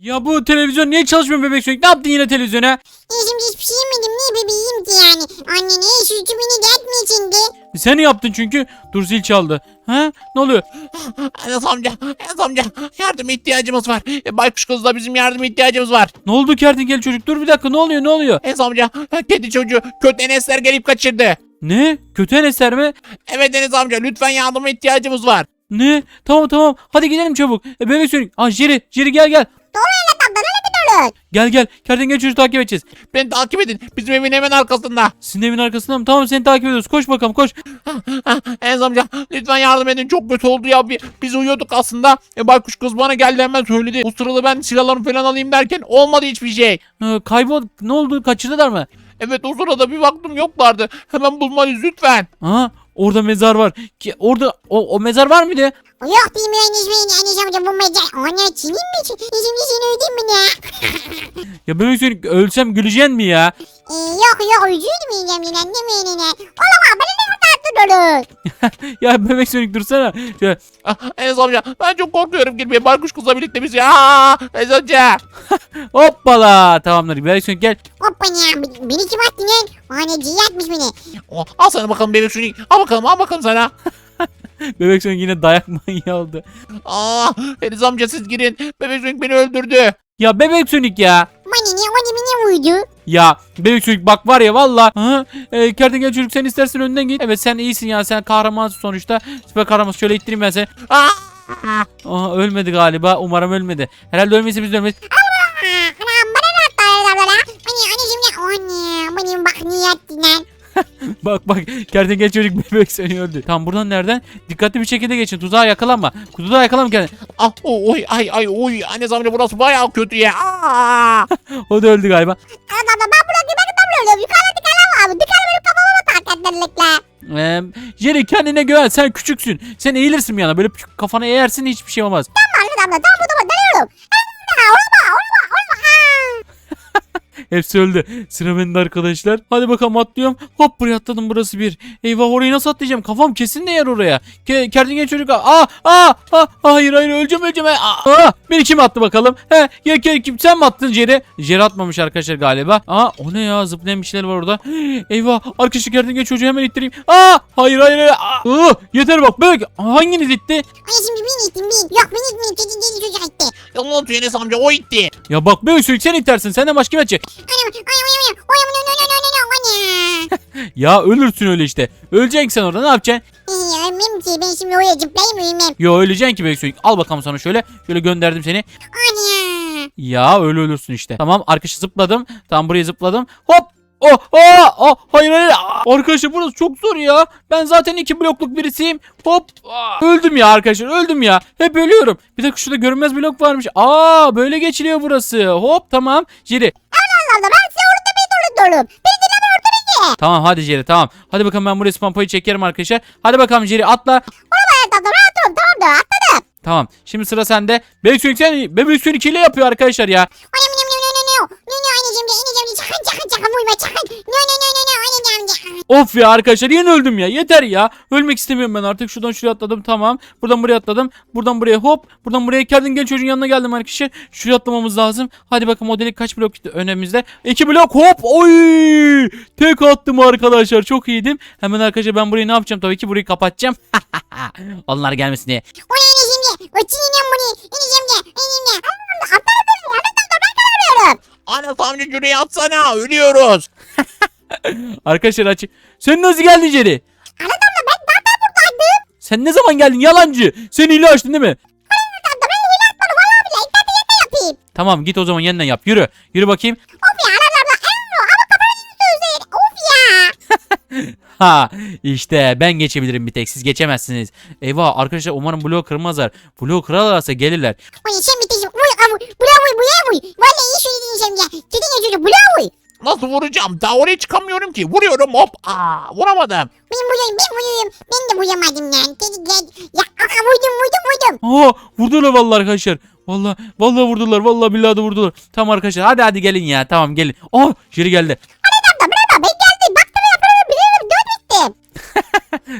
Ya bu televizyon niye çalışmıyor bebek Sonic? Ne yaptın yine televizyona? Şimdi hiçbir şey yemedim. Niye bebeğim ki yani? Anne ne şu beni dert mi içindi? Sen yaptın çünkü. Dur zil çaldı. Ha? Ne oluyor? Enes amca, Enes amca yardıma ihtiyacımız var. E, Baykuş kızla bizim yardıma ihtiyacımız var. Ne oldu kertenkele çocuk? Dur bir dakika ne oluyor ne oluyor? Enes amca kedi çocuğu kötü Enesler gelip kaçırdı. Ne? Kötü Enesler mi? Evet Enes amca lütfen yardıma ihtiyacımız var. Ne? Tamam tamam. Hadi gidelim çabuk. E, bebek Sonic. Ah Jerry. Jerry gel gel. Evet abla öyle bir olur. Gel gel. Kertenkele çocuğu takip edeceğiz. Beni takip edin. Bizim evin hemen arkasında. Sizin evin arkasında mı? Tamam seni takip ediyoruz. Koş bakalım koş. Enes amca lütfen yardım edin. Çok kötü oldu ya. Bir- Biz uyuyorduk aslında. E, baykuş kız bana geldi hemen söyledi. O sırada ben silahlarımı falan alayım derken olmadı hiçbir şey. Ee, kaybol. Ne oldu? Kaçırdılar mı? Evet o sırada bir baktım yoklardı. Hemen bulmalıyız lütfen. Aha. Orada mezar var. Ki orada o, o mezar var mıydı? Yok bilmiyor Enes Bey'in Enes amca bu mecel. Anne çinin mi? Şimdi seni öldün mü ne? Ya bebek Sonic ölsem güleceksin mi ya? Ee, yok yok muyum yine ne mi yine? Olamaz bana ne tatlı olur. ya bebek Sonic dursana. Şöyle, Ah, Enes amca ben çok korkuyorum girmeye. Baykuş kızla birlikte biz ya. Aa, Enes amca. hoppala. Tamamdır. Bebek Sonic gel. Hoppa ya beni kim attı lan? Anne ciğer atmış beni. Oh, al sana bakalım bebek şunu. Al bakalım al bakalım sana. Bebek Sonic yine dayak manyağı oldu. Aa, Enes amca siz girin. Bebek Sonic beni öldürdü. Ya bebek Sonic ya. Bana ne o beni vurdu? Ya bebek çocuk bak var ya valla. E, kertenkele çocuk sen istersen önden git. Evet sen iyisin ya sen kahramansın sonuçta. Süper kahraman şöyle ittireyim ben seni. Aa, Aha, ölmedi galiba. Umarım ölmedi. Herhalde ölmeyse biz de ölmeyiz. Bak bak kertenkele çocuk bebek seni öldü. Tamam buradan nereden? Dikkatli bir şekilde geçin. Tuzağa yakalanma. Tuzağa yakalanma kendini. ah, oh, oy, ay, ay, oy. Enes amca burası bayağı kötü ya. Aa. O da öldü galiba. Baba ben burada ben de böyle yukarıda tıkanam abi. Tıkanam benim kafama mı takatlarlıkla? Ee, Jerry kendine güven. Sen küçüksün. Sen eğilirsin bir yana. Böyle kafana eğersin hiçbir şey olmaz. Tamam abla tam burada dalıyorum. Aa, Olma olma olma. Aa. Hepsi öldü. Sıra bende arkadaşlar. Hadi bakalım atlıyorum. Hop buraya atladım burası bir. Eyvah orayı nasıl atlayacağım? Kafam kesin de yer oraya. Ke Kertenkele çocuk. Aa, aa, aa, hayır hayır öleceğim öleceğim. Aa, aa. Beni kim attı bakalım? He, ya, ke- kim sen mi attın Jerry? Jerry atmamış arkadaşlar galiba. Aa o ne ya zıplayan bir şeyler var orada. Eyvah arkadaşlar kertenkele çocuğu hemen ittireyim. Aa hayır hayır hayır. Aa, ıı, yeter bak bebek. Hanginiz itti? Anne şimdi bin ittim bin. Yok. Dedi dedi çocuk itti. Yalan atıyor Enes amca o itti. Ya bak bebek çocuk sen itersin. Senden başka kim atacak? Ya ölürsün öyle işte. Öleceksin sen orada ne yapacaksın? İyi ben şimdi oraya zıplayayım ölmem. Yo öleceksin ki Bebek Al bakalım sana şöyle. Şöyle gönderdim seni. Ya öyle ölürsün işte. Tamam arkadaşı zıpladım. Tam buraya zıpladım. Hop Oh, oh, oh, hayır hayır. Arkadaşlar burası çok zor ya. Ben zaten iki blokluk birisiyim. Hop. Ah. Öldüm ya arkadaşlar öldüm ya. Hep ölüyorum. Bir dakika şurada görünmez blok varmış. Aa böyle geçiliyor burası. Hop tamam. Jiri. Ama Allah ben size orada bir dolum. Beni dinle ben orada ne? Tamam hadi Jerry tamam. Hadi bakalım ben buraya spampayı çekerim arkadaşlar. Hadi bakalım Jerry atla. Ben tamam rahatım tamam da atladım. Tamam. Şimdi sıra sende. Bebek Sonic sen Bebek Sonic hile yapıyor arkadaşlar ya. Anam. Ne ne de çakın çakın çakın vurma çakın. Ne ne ne ne ne anneciğim de. Of ya arkadaşlar yine öldüm ya. Yeter ya. Ölmek istemiyorum ben artık. Şuradan şuraya atladım. Tamam. Buradan buraya atladım. Buradan buraya hop. Buradan buraya geldin gel çocuğun yanına geldim arkadaşlar. Şuraya atlamamız lazım. Hadi bakalım o delik kaç blok gitti önümüzde. İki blok hop. Oy. Tek attım arkadaşlar. Çok iyiydim. Hemen arkadaşlar ben burayı ne yapacağım? Tabii ki burayı kapatacağım. Onlar gelmesin diye. O ne de. O çiğnem bunu. Anneciğim de. Anneciğim de. Atladım. Atladım. Ben kalamıyorum. Enes amca şuraya atsana ölüyoruz. Arkadaşlar aç. Sen nasıl geldin? Anladım da ben zaten buradaydım. Sen ne zaman geldin yalancı? Sen hile açtın değil mi? Hatta ben hile atmadım. Valla bile. İnternette yeniden yapayım. Tamam git o zaman yeniden yap. Yürü. Yürü bakayım. Of ya anam abla. Ama kafana sözleri. Of ya. Ha işte ben geçebilirim bir tek siz geçemezsiniz. Eyvah arkadaşlar umarım bloğu kırmazlar. Bloğu kırarlarsa gelirler. O ne sen bitesin. Vuy avu. Bravo. Buraya vuy. Valla iyi söyledin sen ya. Dedin ya çocuk. Bravo. Nasıl vuracağım? Daha oraya çıkamıyorum ki. Vuruyorum hop. Aa, vuramadım. Ben vurayım. Ben vurayım. Ben de vuramadım lan. Dedi gel. Ya aa, vurdum vurdum vurdum. Aa vurdular vallahi arkadaşlar. Vallahi vallahi vurdular. Vallahi billahi de vurdular. Tamam arkadaşlar hadi hadi gelin ya. Tamam gelin. Oh Jerry geldi.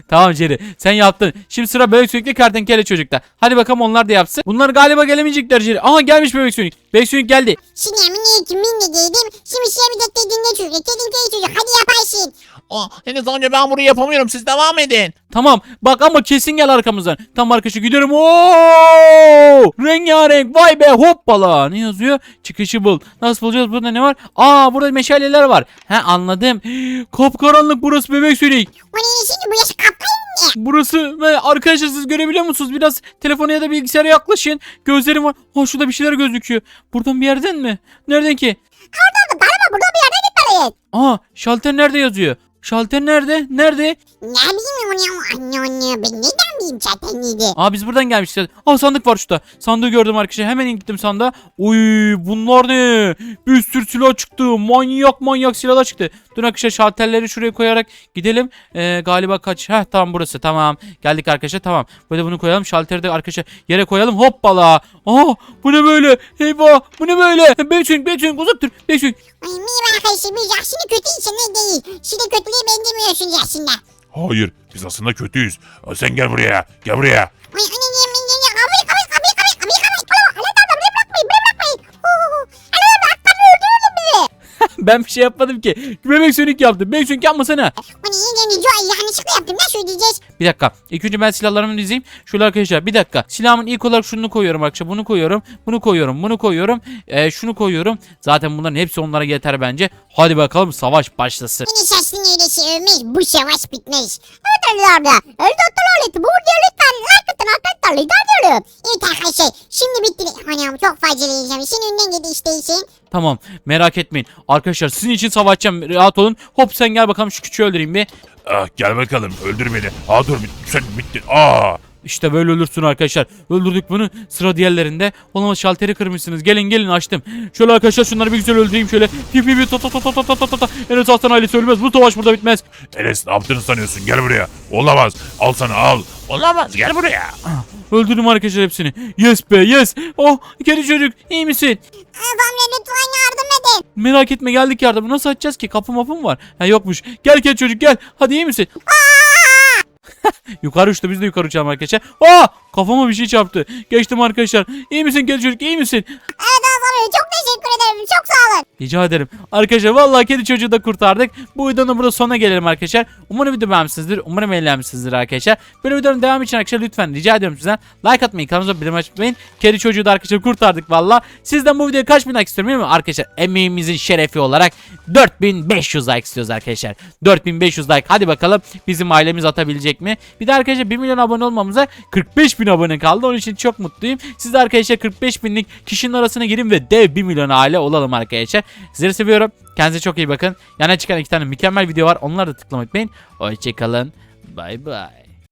Tamam Jerry sen yaptın. Şimdi sıra bebek sönükle kertenkele çocukta. Hadi bakalım onlar da yapsın. Bunlar galiba gelemeyecekler Jerry. Aha gelmiş bebek sönük. Bebek sönük geldi. Şimdi minik min de giydim. Şimdi şöyle bir de dinle çocuk. Kedin çocuk. Hadi yaparsın. Aa, Enes amca ben burayı yapamıyorum siz devam edin. Tamam bak ama kesin gel arkamızdan. Tam arkadaşı gidiyorum. Oo! Rengarenk vay be hoppala. Ne yazıyor? Çıkışı bul. Nasıl bulacağız? Burada ne var? Aa burada meşaleler var. He anladım. Kapkaranlık burası bebek sönük. O ne şimdi bu yaş kapkayım ne? Burası ve arkadaşlar siz görebiliyor musunuz? Biraz telefona ya da bilgisayara yaklaşın. Gözlerim var. Ha şurada bir şeyler gözüküyor. Buradan bir yerden mi? Nereden ki? Orada bana bak burada bir yerden gitmeliyiz. Aa şalter nerede yazıyor? Şalter nerede? Nerede? Ne bileyim onu ya. Anne anne ben neden bileyim zaten. Aa biz buradan gelmişiz. Aa sandık var şurada. Sandığı gördüm arkadaşlar. Hemen gittim sandığa. Uy bunlar ne? Bir sürü silah çıktı. Manyak manyak silahlar çıktı. Dur arkadaşlar şalterleri şuraya koyarak gidelim. Ee, galiba kaç? Heh tamam burası tamam. Geldik arkadaşlar tamam. Böyle bunu koyalım. Şalteri de arkadaşlar yere koyalım. Hoppala. Aa bu ne böyle? Eyvah bu ne böyle? Beyçünk Beyçünk uzak dur. Beyçünk. Ay arkadaşlar biz aslında kötü insanlar değil. Şimdi kötülüğe benzemiyorsunuz aslında. Hayır biz aslında kötüyüz. Sen gel buraya. Gel buraya. Ben bir şey yapmadım ki. Bebek sönük yaptım. Bebek sönük yapmasana. Hani yani Joy yanlışlıkla yaptım nasıl ödeyeceğiz? Bir dakika. İlk önce ben silahlarımı dizeyim. Şöyle arkadaşlar bir dakika. Silahımın ilk olarak şunu koyuyorum arkadaşlar. Bunu koyuyorum. Bunu koyuyorum. Bunu koyuyorum. Ee, şunu koyuyorum. Zaten bunların hepsi onlara yeter bence. Hadi bakalım savaş başlasın. Yine şaşsın öyle şey ölmez bu savaş bitmez. Evet arkadaşlar öldü oturlarlı bu diyor lütfen atın arkadaşlar lider Evet arkadaşlar şimdi bitti. Hani çok fazla yiyeceğim. Senin önünden gidi işteysin. Tamam. Merak etmeyin. Arkadaşlar sizin için savaşacağım. Rahat olun. Hop sen gel bakalım şu küçüğü öldüreyim bir. Ah, gel bakalım öldür beni. Aa dur sen bittin. Aa. İşte böyle ölürsün arkadaşlar. Öldürdük bunu. Sıra diğerlerinde. Olamaz şalteri kırmışsınız. Gelin gelin açtım. Şöyle arkadaşlar şunları bir güzel öldüreyim şöyle. Pi pi pi ta ta ta ta ta ta ta ta. Enes Aslan ailesi ölmez. Bu savaş burada bitmez. Enes ne yaptığını sanıyorsun? Gel buraya. Olamaz. Al sana al. Olamaz. Gel buraya. Öldürdüm arkadaşlar hepsini. Yes be yes. Oh kedi çocuk iyi misin? Efendim lütfen yardım edin. Merak etme geldik yardıma. Nasıl açacağız ki? Kapı mapı mı var? Ha yokmuş. Gel kedi çocuk gel. Hadi iyi misin? Yukarı uçtu biz de yukarı uçalım arkadaşlar. Aa kafama bir şey çarptı. Geçtim arkadaşlar. İyi misin kedi çocuk iyi misin? Evet Hasan çok teşekkür ederim çok sağ olun. Rica ederim. Arkadaşlar vallahi kedi çocuğu da kurtardık. Bu videonun burada sonuna gelelim arkadaşlar. Umarım video beğenmişsinizdir. Umarım eğlenmişsinizdir arkadaşlar. Böyle videonun devamı için arkadaşlar lütfen rica ediyorum sizden. Like atmayı, kanalımıza bildirim açmayı. Kedi çocuğu da arkadaşlar kurtardık valla. Sizden bu videoya kaç bin like istiyorum değil mi? Arkadaşlar emeğimizin şerefi olarak 4500 like istiyoruz arkadaşlar. 4500 like. Hadi bakalım bizim ailemiz atabilecek mi? Bir de arkadaşlar 1 milyon abone olmamıza 45 bin abone kaldı. Onun için çok mutluyum. Siz de arkadaşlar 45 binlik kişinin arasına girin ve dev 1 milyon aile olalım arkadaşlar. Sizleri seviyorum. Kendinize çok iyi bakın. Yana çıkan iki tane mükemmel video var. Onları da tıklamayı unutmayın. Hoşçakalın. Bay bay.